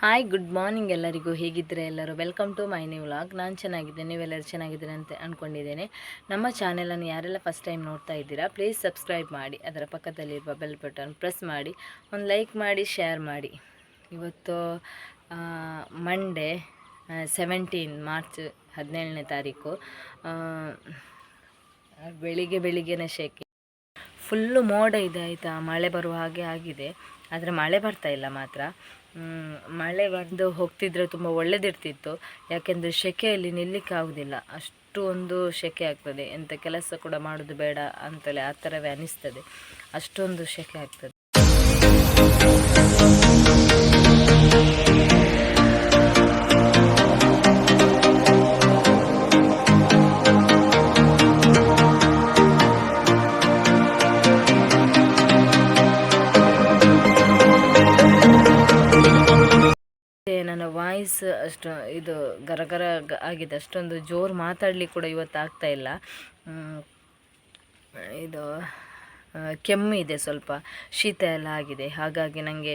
Hi good morning ಎಲ್ಲರಿಗೂ. ಹೇಗಿದ್ದರೆ ಎಲ್ಲರೂ? Welcome to my new vlog ನಾನು ಚೆನ್ನಾಗಿದ್ದೇನೆ, ನೀವೆಲ್ಲರೂ ಚೆನ್ನಾಗಿದ್ದೀರ ಅಂತ ಅಂದ್ಕೊಂಡಿದ್ದೇನೆ ನಮ್ಮ ಚಾನೆಲನ್ನು ಯಾರೆಲ್ಲ ಫಸ್ಟ್ ಟೈಮ್ ನೋಡ್ತಾ ಇದ್ದೀರಾ ಪ್ಲೀಸ್ ಸಬ್ಸ್ಕ್ರೈಬ್ ಮಾಡಿ, ಅದರ ಪಕ್ಕದಲ್ಲಿರುವ ಬೆಲ್ ಬಟನ್ ಪ್ರೆಸ್ ಮಾಡಿ, ಒಂದು ಲೈಕ್ ಮಾಡಿ ಶೇರ್ ಮಾಡಿ. ಇವತ್ತು ಮಂಡೇ ಸೆವೆಂಟೀನ್ ಮಾರ್ಚ್ ಹದಿನೇಳನೇ ತಾರೀಕು. ಬೆಳಿಗ್ಗೆ ಬೆಳಿಗ್ಗೆನೇ ಶೆಕೆ ಫುಲ್ಲು ಮೋಡ ಇದೆ, ಆಯಿತಾ? ಮಳೆ ಬರುವ ಹಾಗೆ ಆಗಿದೆ. ಆದರೆ ಮಳೆ ಬರ್ತಾ ಇಲ್ಲ ಮಾತ್ರ. ಮಳೆ ಬಂದು ಹೋಗ್ತಿದ್ರೆ ತುಂಬ ಒಳ್ಳೆದಿರ್ತಿತ್ತು. ಯಾಕೆಂದರೆ ಸೆಕೆಯಲ್ಲಿ ನಿಲ್ಲಕ್ಕೆ ಆಗೋದಿಲ್ಲ. ಅಷ್ಟು ಒಂದು ಸೆಕೆ ಆಗ್ತದೆ. ಎಂಥ ಕೆಲಸ ಕೂಡ ಮಾಡೋದು ಬೇಡ ಅಂತೇಳಿ ಆ ಥರವೇ ಅನಿಸ್ತದೆ. ಅಷ್ಟೊಂದು ಸೆಕೆ ಆಗ್ತದೆ. ವಾಯ್ಸ್ ಅಷ್ಟು ಇದು ಗರಗರ ಆಗಿದೆ. ಅಷ್ಟೊಂದು ಜೋರು ಮಾತಾಡ್ಲಿಕ್ಕೆ ಕೂಡ ಇವತ್ತು ಆಗ್ತಾ ಇಲ್ಲ ಇದು ಕೆಮ್ಮು ಇದೆ ಸ್ವಲ್ಪ. ಶೀತ ಎಲ್ಲ ಆಗಿದೆ. ಹಾಗಾಗಿ ನನಗೆ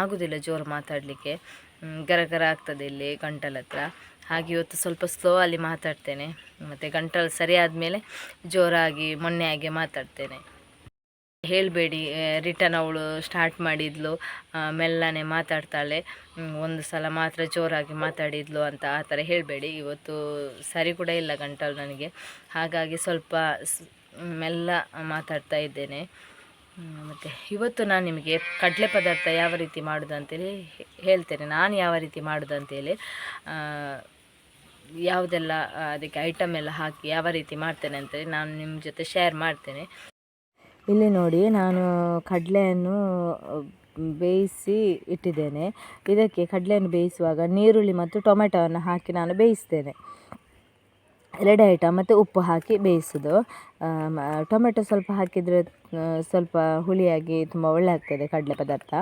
ಆಗೋದಿಲ್ಲ ಜೋರು ಮಾತಾಡಲಿಕ್ಕೆ. ಗರಗರ ಆಗ್ತದೆ ಇಲ್ಲಿ ಗಂಟಲ ಹತ್ರ. ಹಾಗೆ ಇವತ್ತು ಸ್ವಲ್ಪ ಸ್ಲೋ ಅಲ್ಲಿ ಮಾತಾಡ್ತೇನೆ. ಮತ್ತು ಗಂಟಲು ಸರಿ ಆದಮೇಲೆ ಜೋರಾಗಿ ಮೊನ್ನೆ ಹಾಗೆ ಮಾತಾಡ್ತೇನೆ. ಹೇಳಬೇಡಿ ರಿಟರ್ನ್ ಅವಳು ಸ್ಟಾರ್ಟ್ ಮಾಡಿದ್ಲು ಮೆಲ್ಲನೆ ಮಾತಾಡ್ತಾಳೆ ಒಂದು ಸಲ ಮಾತ್ರ ಜೋರಾಗಿ ಮಾತಾಡಿದ್ಲು ಅಂತ ಆ ಥರ ಹೇಳಬೇಡಿ, ಇವತ್ತು ಸರಿ ಕೂಡ ಇಲ್ಲ ಗಂಟಲು ನನಗೆ, ಹಾಗಾಗಿ ಸ್ವಲ್ಪ ಮೆಲ್ಲ ಮಾತಾಡ್ತಾ ಇದ್ದೇನೆ ಮತ್ತು ಇವತ್ತು ನಾನು ನಿಮಗೆ ಕಡಲೆ ಪದಾರ್ಥ ಯಾವ ರೀತಿ ಮಾಡೋದಂತೇಳಿ ಹೇಳ್ತೇನೆ, ನಾನು ಯಾವ ರೀತಿ ಮಾಡೋದಂತೇಳಿ ಯಾವುದೆಲ್ಲ ಅದಕ್ಕೆ ಐಟಮ್ ಎಲ್ಲ ಹಾಕಿ ಯಾವ ರೀತಿ ಮಾಡ್ತೇನೆ ಅಂತೇಳಿ ನಾನು ನಿಮ್ಮ ಜೊತೆ ಶೇರ್ ಮಾಡ್ತೇನೆ. ಇಲ್ಲಿ ನೋಡಿ ನಾನು ಕಡಲೆಯನ್ನು ಬೇಯಿಸಿ ಇಟ್ಟಿದ್ದೇನೆ. ಇದಕ್ಕೆ ಕಡಲೆಯನ್ನು ಬೇಯಿಸುವಾಗ ನೀರುಳ್ಳಿ ಮತ್ತು ಟೊಮೆಟೊವನ್ನು ಹಾಕಿ ನಾನು ಬೇಯಿಸ್ತೇನೆ. ಎರಡು ಐಟಮ್ ಮತ್ತು ಉಪ್ಪು ಹಾಕಿ ಬೇಯಿಸೋದು. ಟೊಮೆಟೊ ಸ್ವಲ್ಪ ಹಾಕಿದರೆ ಸ್ವಲ್ಪ ಹುಳಿಯಾಗಿ ತುಂಬ ಒಳ್ಳೆ ಆಗ್ತದೆ ಕಡಲೆ ಪದಾರ್ಥ.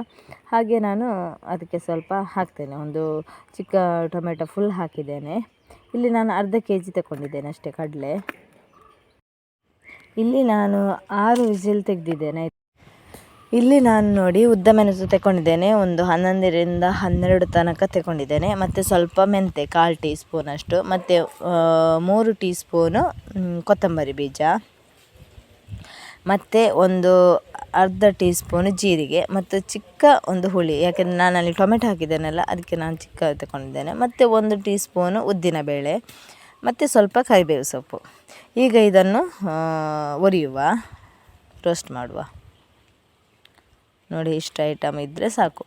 ಹಾಗೆ ನಾನು ಅದಕ್ಕೆ ಸ್ವಲ್ಪ ಹಾಕ್ತೇನೆ. ಒಂದು ಚಿಕ್ಕ ಟೊಮೆಟೊ ಫುಲ್ ಹಾಕಿದ್ದೇನೆ. ಇಲ್ಲಿ ನಾನು ಅರ್ಧ ಕೆ ಜಿ ತಗೊಂಡಿದ್ದೇನೆ ಅಷ್ಟೇ ಕಡಲೆ. ಇಲ್ಲಿ ನಾನು ಆರು ವಿಸಿಲ್ ತೆಗೆದಿದ್ದೇನೆ. ಇಲ್ಲಿ ನಾನು ನೋಡಿ ಉದ್ದ ಮೆಣಸು ತಗೊಂಡಿದ್ದೇನೆ ಒಂದು ಹನ್ನೊಂದರಿಂದ ಹನ್ನೆರಡು ತನಕ ತಗೊಂಡಿದ್ದೇನೆ ಮತ್ತು ಸ್ವಲ್ಪ ಮೆಂತೆ, ಕಾಲು ಟೀ ಸ್ಪೂನಷ್ಟು ಮತ್ತು ಮೂರು ಟೀ ಸ್ಪೂನು ಕೊತ್ತಂಬರಿ ಬೀಜ. ಮತ್ತು ಒಂದು ಅರ್ಧ ಟೀ ಸ್ಪೂನು ಜೀರಿಗೆ. ಮತ್ತು ಚಿಕ್ಕ ಒಂದು ಹುಳಿ. ಯಾಕೆಂದರೆ ನಾನು ಅಲ್ಲಿ ಟೊಮೆಟೊ ಹಾಕಿದ್ದೇನಲ್ಲ, ಅದಕ್ಕೆ ನಾನು ಚಿಕ್ಕ ತಗೊಂಡಿದ್ದೇನೆ ಮತ್ತು ಒಂದು ಟೀ ಸ್ಪೂನು ಉದ್ದಿನಬೇಳೆ. ಮತ್ತು ಸ್ವಲ್ಪ ಕರಿಬೇವು ಸೊಪ್ಪು. ಈಗ ಇದನ್ನು ಒರಿಯುವ ರೋಸ್ಟ್ ಮಾಡುವ. ನೋಡಿ, ಇಷ್ಟು ಐಟಮ್ ಇದ್ದರೆ ಸಾಕು.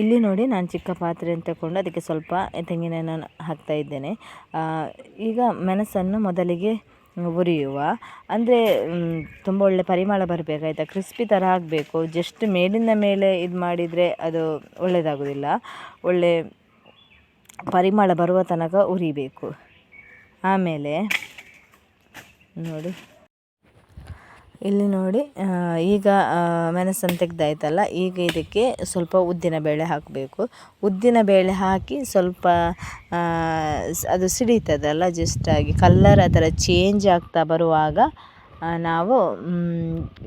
ಇಲ್ಲಿ ನೋಡಿ, ನಾನು ಚಿಕ್ಕ ಪಾತ್ರೆ ತಗೊಂಡು ಅದಕ್ಕೆ ಸ್ವಲ್ಪ ತೆಂಗಿನ ಹಾಕ್ತಾ ಇದ್ದೇನೆ. ಈಗ ಮೆಣಸನ್ನು ಮೊದಲಿಗೆ ಉರಿಯುವ ಅಂದರೆ ತುಂಬ ಒಳ್ಳೆ ಪರಿಮಳ ಬರಬೇಕಾಯ್ತಾ ಕ್ರಿಸ್ಪಿ ಥರ ಆಗಬೇಕು. ಜಸ್ಟ್ ಮೇಲಿಂದ ಮೇಲೆ ಇದು ಮಾಡಿದರೆ ಅದು ಒಳ್ಳೆಯದಾಗೋದಿಲ್ಲ ಒಳ್ಳೆ ಪರಿಮಳ ಬರುವ ತನಕ ಉರಿಬೇಕು. ಆಮೇಲೆ ನೋಡಿ. ಇಲ್ಲಿ ನೋಡಿ ಈಗ ಮೆಣಸನ್ನು ತೆಗ್ದಾಯ್ತಲ್ಲ ಈಗ ಇದಕ್ಕೆ ಸ್ವಲ್ಪ ಉದ್ದಿನ ಬೇಳೆ ಹಾಕಬೇಕು. ಉದ್ದಿನ ಬೇಳೆ ಹಾಕಿ ಸ್ವಲ್ಪ ಅದು ಸಿಡಿತದಲ್ಲ ಜಸ್ಟಾಗಿ ಕಲ್ಲರ್ ಥರ ಚೇಂಜ್ ಆಗ್ತಾ ಬರುವಾಗ ನಾವು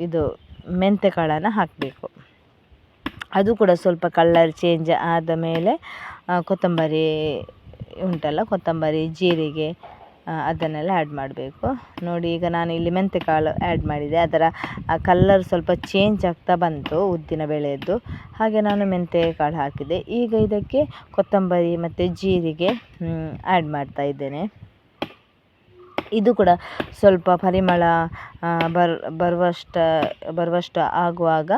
ಇದು ಮೆಂತೆ ಕಾಳನ್ನು ಹಾಕಬೇಕು. ಅದು ಕೂಡ ಸ್ವಲ್ಪ ಕಲ್ಲರ್ ಚೇಂಜ್ ಆದ ಮೇಲೆ ಕೊತ್ತಂಬರಿ ಉಂಟಲ್ಲ, ಕೊತ್ತಂಬರಿ, ಜೀರಿಗೆ ಅದನ್ನೆಲ್ಲ ಆ್ಯಡ್ ಮಾಡಬೇಕು. ನೋಡಿ, ಈಗ ನಾನು ಇಲ್ಲಿ ಮೆಂತ್ಯ ಕಾಳು ಆ್ಯಡ್ ಮಾಡಿದೆ. ಅದರ ಕಲ್ಲರ್ ಸ್ವಲ್ಪ ಚೇಂಜ್ ಆಗ್ತಾ ಬಂತು ಉದ್ದಿನ ಬೇಳೆಯದ್ದು ಹಾಗೆ ನಾನು ಮೆಂತ್ಯ ಕಾಳು ಹಾಕಿದೆ. ಈಗ ಇದಕ್ಕೆ ಕೊತ್ತಂಬರಿ ಮತ್ತು ಜೀರಿಗೆ ಆ್ಯಡ್ ಮಾಡ್ತಾ ಇದ್ದೇನೆ. ಇದು ಕೂಡ ಸ್ವಲ್ಪ ಪರಿಮಳ ಬರ್, ಬರುವಷ್ಟ, ಬರುವಷ್ಟು ಆಗುವಾಗ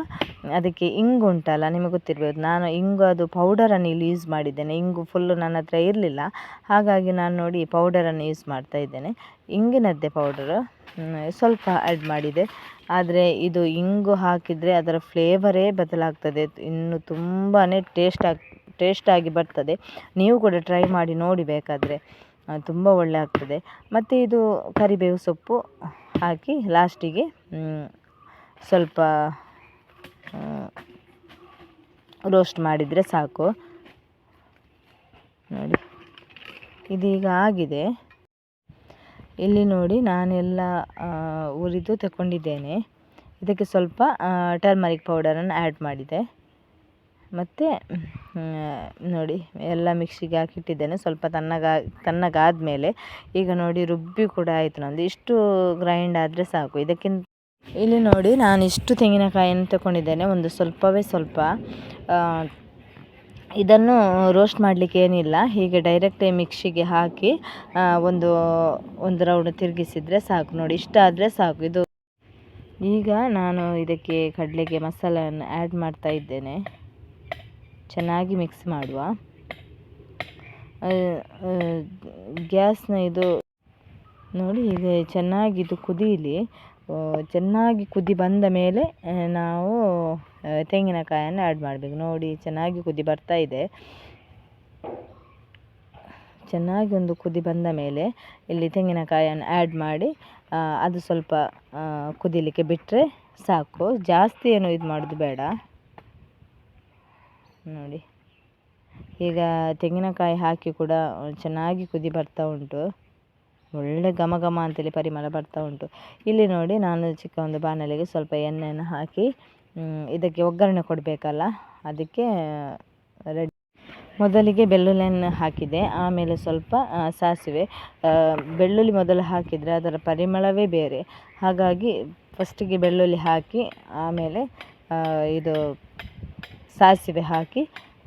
ಅದಕ್ಕೆ ಇಂಗು ಉಂಟಲ್ಲ, ನಿಮಗೆ ಗೊತ್ತಿರ್ಬೋದು. ನಾನು ಇಂಗು ಅದು ಪೌಡರನ್ನು ಇಲ್ಲಿ ಯೂಸ್ ಮಾಡಿದ್ದೇನೆ. ಇಂಗು ಫುಲ್ಲು ನನ್ನ ಹತ್ರ ಇರಲಿಲ್ಲ. ಹಾಗಾಗಿ ನಾನು ನೋಡಿ ಪೌಡರನ್ನು ಯೂಸ್ ಮಾಡ್ತಾ ಇದ್ದೇನೆ. ಇಂಗಿನದ್ದೇ ಪೌಡರು ಸ್ವಲ್ಪ ಆ್ಯಡ್ ಮಾಡಿದೆ. ಆದರೆ ಇದು ಇಂಗು ಹಾಕಿದರೆ ಅದರ ಫ್ಲೇವರೇ ಬದಲಾಗ್ತದೆ. ಇನ್ನು ತುಂಬಾ ಟೇಸ್ಟ್ ಆಗಿ ಟೇಸ್ಟಾಗಿ ಬರ್ತದೆ. ನೀವು ಕೂಡ ಟ್ರೈ ಮಾಡಿ ನೋಡಿ ಬೇಕಾದರೆ. ತುಂಬ ಒಳ್ಳೆ ಆಗ್ತದೆ. ಮತ್ತು ಇದು ಕರಿಬೇವು ಸೊಪ್ಪು ಹಾಕಿ ಲಾಸ್ಟಿಗೆ ಸ್ವಲ್ಪ ರೋಸ್ಟ್ ಮಾಡಿದರೆ ಸಾಕು. ನೋಡಿ, ಇದೀಗ ಆಗಿದೆ. ಇಲ್ಲಿ ನೋಡಿ ನಾನೆಲ್ಲ ಹುರಿದು ತಗೊಂಡಿದ್ದೇನೆ ಇದಕ್ಕೆ ಸ್ವಲ್ಪ ಟರ್ಮರಿಕ್ ಪೌಡರನ್ನು ಆ್ಯಡ್ ಮಾಡಿದೆ. ಮತ್ತು ನೋಡಿ, ಎಲ್ಲ ಮಿಕ್ಸಿಗೆ ಹಾಕಿಟ್ಟಿದ್ದೇನೆ. ಸ್ವಲ್ಪ ತಣ್ಣಗಾ ತಣ್ಣಗಾದ ಮೇಲೆ ಈಗ ನೋಡಿ ರುಬ್ಬಿ ಕೂಡ ಆಯಿತು ನಂದು. ಇಷ್ಟು ಗ್ರೈಂಡ್ ಆದರೆ ಸಾಕು. ಇದಕ್ಕಿಂತ ಇಲ್ಲಿ ನೋಡಿ ನಾನು ಇಷ್ಟು ತೆಂಗಿನಕಾಯಿಯನ್ನು ತಗೊಂಡಿದ್ದೇನೆ. ಒಂದು ಸ್ವಲ್ಪವೇ ಸ್ವಲ್ಪ ಇದನ್ನು ರೋಸ್ಟ್ ಮಾಡಲಿಕ್ಕೆ ಏನಿಲ್ಲ. ಹೀಗೆ ಡೈರೆಕ್ಟ್ ಮಿಕ್ಸಿಗೆ ಹಾಕಿ ಒಂದು ಒಂದು ರೌಂಡ್ ತಿರುಗಿಸಿದರೆ ಸಾಕು. ನೋಡಿ, ಇಷ್ಟ ಆದರೆ ಸಾಕು. ಇದು ಈಗ ನಾನು ಇದಕ್ಕೆ ಕಡಲೆಗೆ ಮಸಾಲೆಯನ್ನು ಆ್ಯಡ್ ಮಾಡ್ತಾ ಇದ್ದೇನೆ. ಚೆನ್ನಾಗಿ ಮಿಕ್ಸ್ ಮಾಡುವ. ಗ್ಯಾಸ್ನ ಇದು ನೋಡಿ ಈಗ ಚೆನ್ನಾಗಿ ಇದು ಕುದೀಲಿ. ಚೆನ್ನಾಗಿ ಕುದಿ ಬಂದ ಮೇಲೆ ನಾವು ತೆಂಗಿನಕಾಯನ್ನು ಆ್ಯಡ್ ಮಾಡಬೇಕು. ನೋಡಿ ಚೆನ್ನಾಗಿ ಕುದಿ ಬರ್ತಾ ಇದೆ. ಚೆನ್ನಾಗಿ ಒಂದು ಕುದಿ ಬಂದ ಮೇಲೆ ಇಲ್ಲಿ ತೆಂಗಿನಕಾಯನ್ನು ಆ್ಯಡ್ ಮಾಡಿ ಅದು ಸ್ವಲ್ಪ ಕುದಿಲಿಕ್ಕೆ ಬಿಟ್ಟರೆ ಸಾಕು. ಜಾಸ್ತಿ ಏನು ಇದು ಮಾಡೋದು ಬೇಡ. ನೋಡಿ. ಈಗ ತೆಂಗಿನಕಾಯಿ ಹಾಕಿ ಕೂಡ ಚೆನ್ನಾಗಿ ಕುದಿ ಬರ್ತಾ ಉಂಟು. ಒಳ್ಳೆ ಘಮ ಘಮ ಅಂತೇಳಿ ಪರಿಮಳ ಬರ್ತಾ ಉಂಟು. ಇಲ್ಲಿ ನೋಡಿ ನಾನು ಚಿಕ್ಕ ಒಂದು ಬಾಣಲೆಗೆ ಸ್ವಲ್ಪ ಎಣ್ಣೆಯನ್ನು ಹಾಕಿ ಇದಕ್ಕೆ ಒಗ್ಗರಣೆ ಕೊಡಬೇಕಲ್ಲ, ಅದಕ್ಕೆ ರೆಡಿ ಮೊದಲಿಗೆ ಬೆಳ್ಳುಳ್ಳಿಯನ್ನು ಹಾಕಿದೆ, ಆಮೇಲೆ ಸ್ವಲ್ಪ ಸಾಸಿವೆ. ಬೆಳ್ಳುಳ್ಳಿ ಮೊದಲು ಹಾಕಿದರೆ ಅದರ ಪರಿಮಳವೇ ಬೇರೆ. ಹಾಗಾಗಿ ಫಸ್ಟಿಗೆ ಬೆಳ್ಳುಳ್ಳಿ ಹಾಕಿ, ಆಮೇಲೆ ಇದು ಸಾಸಿವೆ ಹಾಕಿ,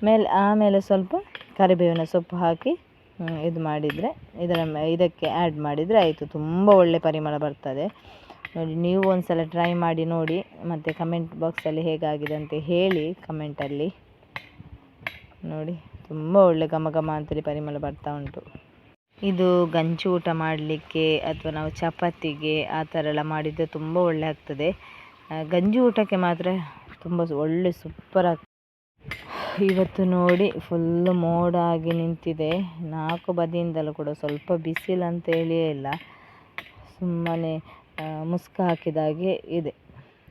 ಮೇಲೆ, ಆಮೇಲೆ ಸ್ವಲ್ಪ ಕರಿಬೇವಿನ ಸೊಪ್ಪು ಹಾಕಿ ಇದು ಮಾಡಿದರೆ, ಇದರ ಇದಕ್ಕೆ ಆ್ಯಡ್ ಮಾಡಿದರೆ ಆಯಿತು. ತುಂಬ ಒಳ್ಳೆ ಪರಿಮಳ ಬರ್ತದೆ. ನೋಡಿ, ನೀವು ಒಂದು ಸಲ ಟ್ರೈ ಮಾಡಿ ನೋಡಿ, ಮತ್ತು ಕಮೆಂಟ್ ಬಾಕ್ಸಲ್ಲಿ ಹೇಗಾಗಿದೆ ಅಂತ ಹೇಳಿ ಕಮೆಂಟಲ್ಲಿ ನೋಡಿ, ತುಂಬ ಒಳ್ಳೆ ಘಮ ಘಮ ಅಂತೇಳಿ ಪರಿಮಳ ಬರ್ತಾ ಉಂಟು. ಇದು ಗಂಜಿ ಊಟ ಮಾಡಲಿಕ್ಕೆ ಅಥವಾ ನಾವು ಚಪಾತಿಗೆ ಆ ಥರ ಎಲ್ಲ ಮಾಡಿದರೆ ತುಂಬ ಒಳ್ಳೆ ಆಗ್ತದೆ. ಗಂಜಿ ಊಟಕ್ಕೆ ಮಾತ್ರ ತುಂಬ ಒಳ್ಳೆ ಸೂಪರ್ ಆಗ್ತದೆ. ಇವತ್ತು ನೋಡಿ ಫುಲ್ ಮೋಡ ಆಗಿ ನಿಂತಿದೆ. ನಾಲ್ಕು ಬದಿಯಿಂದಲೂ ಕೂಡ ಸ್ವಲ್ಪ ಬಿಸಿಲು ಅಂತೇಳಿಯೇ ಇಲ್ಲ. ಸುಮ್ಮನೆ ಮುಸ್ಕ ಹಾಕಿದಾಗೆ ಇದೆ.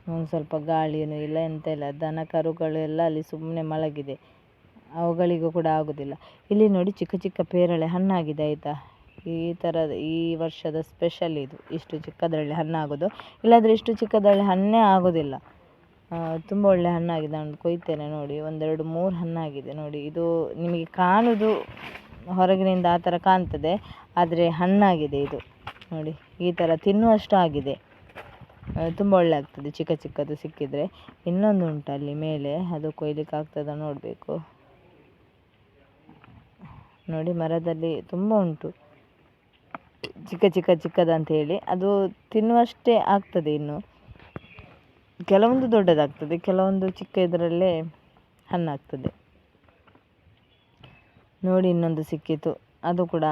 ಒಂದು ಸ್ವಲ್ಪ ಗಾಳಿಯೂ ಇಲ್ಲ ಎಂತ ಇಲ್ಲ. ದನ ಕರುಗಳೆಲ್ಲ ಅಲ್ಲಿ ಸುಮ್ಮನೆ ಮಲಗಿದೆ. ಅವುಗಳಿಗೂ ಕೂಡ ಆಗೋದಿಲ್ಲ. ಇಲ್ಲಿ ನೋಡಿ ಚಿಕ್ಕ ಚಿಕ್ಕ ಪೇರಳೆ ಹಣ್ಣಾಗಿದೆ ಆಯಿತಾ? ಈ ಥರದ ಈ ವರ್ಷದ ಸ್ಪೆಷಲ್ ಇದು. ಇಷ್ಟು ಚಿಕ್ಕದರಲ್ಲಿ ಹಣ್ಣಾಗೋದು. ಇಲ್ಲಾಂದರೆ ಇಷ್ಟು ಚಿಕ್ಕದರಲ್ಲಿ ಹಣ್ಣೇ ಆಗೋದಿಲ್ಲ. ತುಂಬ ಒಳ್ಳೆ ಹಣ್ಣಾಗಿದೆ ನಾನು ಕೊಯ್ತೇನೆ ನೋಡಿ. ಒಂದೆರಡು ಮೂರು ಹಣ್ಣಾಗಿದೆ ನೋಡಿ. ಇದು ನಿಮಗೆ ಕಾಣೋದು ಹೊರಗಿನಿಂದ ಆ ಥರ ಕಾಣ್ತದೆ, ಆದರೆ ಹಣ್ಣಾಗಿದೆ ಇದು ನೋಡಿ. ಈ ಥರ ತಿನ್ನುವಷ್ಟು ಆಗಿದೆ. ತುಂಬ ಒಳ್ಳೆ ಆಗ್ತದೆ ಚಿಕ್ಕ ಚಿಕ್ಕದು ಸಿಕ್ಕಿದರೆ. ಇನ್ನೊಂದು ಉಂಟು ಅಲ್ಲಿ ಮೇಲೆ, ಅದು ಕೊಯ್ಲಿಕ್ಕೆ ಆಗ್ತದ ನೋಡಬೇಕು. ನೋಡಿ ಮರದಲ್ಲಿ ತುಂಬ ಉಂಟು. ಚಿಕ್ಕ ಚಿಕ್ಕ ಚಿಕ್ಕದಂತ ಹೇಳಿ. ಅದು ತಿನ್ನುವಷ್ಟೇ ಆಗ್ತದೆ ಇನ್ನು. ಕೆಲವೊಂದು ದೊಡ್ಡದಾಗ್ತದೆ, ಕೆಲವೊಂದು ಚಿಕ್ಕ ಇದರಲ್ಲೇ ಹಣ್ಣಾಗ್ತದೆ. ನೋಡಿ ಇನ್ನೊಂದು ಸಿಕ್ಕಿತು, ಅದು ಕೂಡ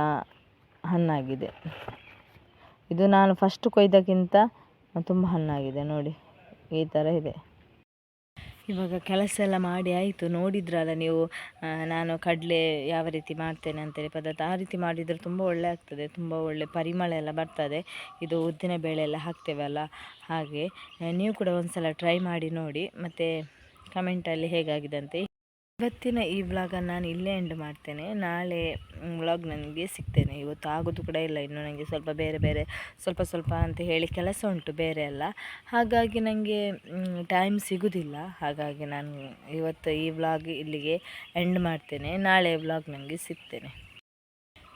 ಹಣ್ಣಾಗಿದೆ. ಇದು ನಾನು ಫಸ್ಟ್ ಕೊಯ್ದಕ್ಕಿಂತ ತುಂಬ ಹಣ್ಣಾಗಿದೆ, ನೋಡಿ, ಈ ಥರ ಇದೆ. ಇವಾಗ ಕೆಲಸ ಎಲ್ಲ ಮಾಡಿ ಆಯಿತು. ನೋಡಿದ್ರಲ್ಲ ನೀವು ನಾನು ಕಡಲೆ ಯಾವ ರೀತಿ ಮಾಡ್ತೇನೆ ಅಂತೇಳಿ ಪದಾರ್ಥ, ಆ ರೀತಿ ಮಾಡಿದರೆ ತುಂಬ ಒಳ್ಳೆ ಆಗ್ತದೆ, ತುಂಬ ಒಳ್ಳೆ ಪರಿಮಳ ಎಲ್ಲ ಬರ್ತದೆ. ಇದು ಉದ್ದಿನ ಬೇಳೆ ಎಲ್ಲ ಹಾಕ್ತೇವಲ್ಲ ಹಾಗೆ. ನೀವು ಕೂಡ ಒಂದು ಸಲ ಟ್ರೈ ಮಾಡಿ ನೋಡಿ, ಮತ್ತು ಕಮೆಂಟಲ್ಲಿ ಹೇಗಾಗಿದೆ ಅಂತ ಇವತ್ತಿನ ಈ ವ್ಲಾಗನ್ನು ನಾನು ಇಲ್ಲೇ ಎಂಡ್ ಮಾಡ್ತೇನೆ. ನಾಳೆ ವ್ಲಾಗ್ ನನಗೆ ಸಿಗ್ತೇನೆ. ಇವತ್ತು ಆಗೋದು ಕೂಡ ಇಲ್ಲ. ಇನ್ನು ನನಗೆ ಸ್ವಲ್ಪ ಬೇರೆ ಬೇರೆ, ಸ್ವಲ್ಪ ಸ್ವಲ್ಪ ಅಂತ ಹೇಳಿ ಕೆಲಸ ಉಂಟು, ಬೇರೆ ಎಲ್ಲ. ಹಾಗಾಗಿ ನನಗೆ ಟೈಮ್ ಸಿಗೋದಿಲ್ಲ. ಹಾಗಾಗಿ ನಾನು ಇವತ್ತು ಈ ವ್ಲಾಗ್ ಇಲ್ಲಿಗೆ ಎಂಡ್ ಮಾಡ್ತೇನೆ. ನಾಳೆ ವ್ಲಾಗ್ ನನಗೆ ಸಿಗ್ತೇನೆ.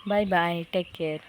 ಬಾಯ್ ಬಾಯ್ ಟೇಕ್ ಕೇರ್